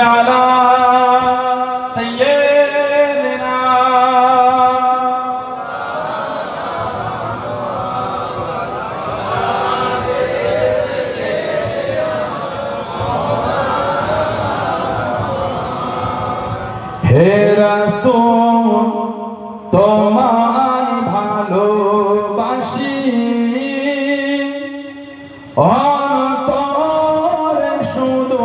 على سيدنا হে রাসূল তোমায় ভালোবাসি অন্তরে শুধু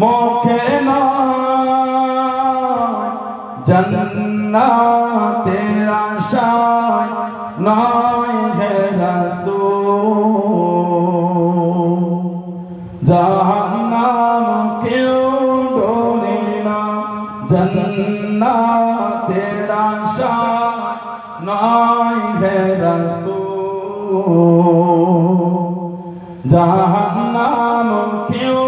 মুখে জন্নাতের আশায় নয় হে রাসূল। জাহান্নাম কেউ ডরে না, জন্নাতের আশায় নয় হে রাসূল। জাহান্নাম কেউ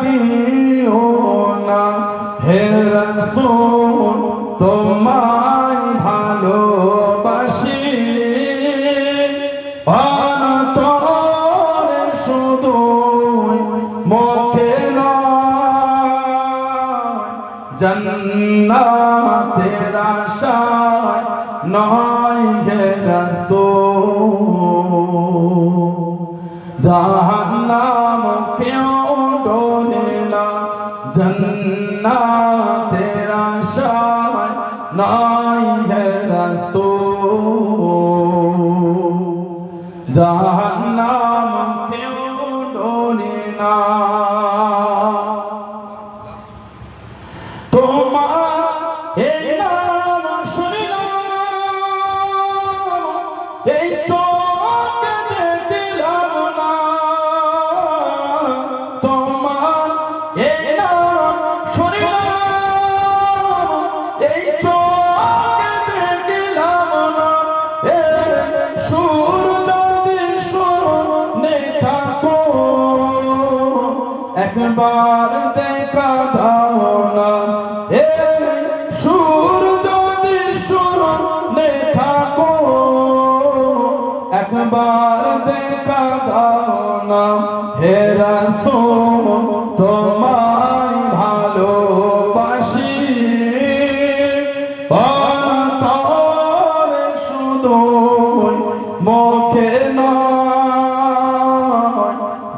থাকিও না। হে রাসূল, তোমায় ভালোবাসি। অন্তরে শুধু মুখে জন্নাতের আশায় নয় হে রাসূল। জাহান্নাম জন্নাতের আশায় নয় হে রাসূল। জাহান্নাম কেউ ডরে না। তোমার এই নাম শুনিলাম, এই চোখে একবার দেখা দাও না এ সুর যদি শুনে থাকো। একবার দেখা দাও না হে ভালোবাসি। শুধু মুখে নয়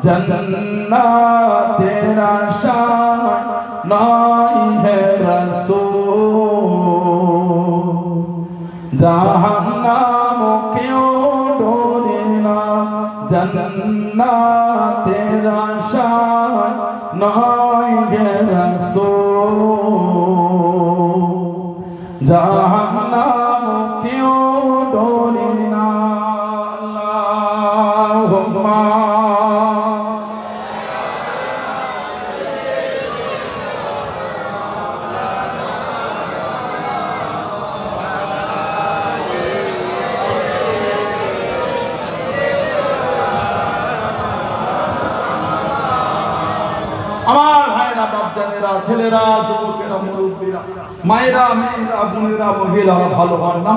জন্নাতের জাহান্নাম কেউ ডোরে না। জন্নাতের আশায় নয় হে রাসূল। জাহান্নাম আমার ছেলেরা যুবকেরা মুরব্বীরা মায়েরা মেয়েরা বোনেরা মহিলারা ভালো হন।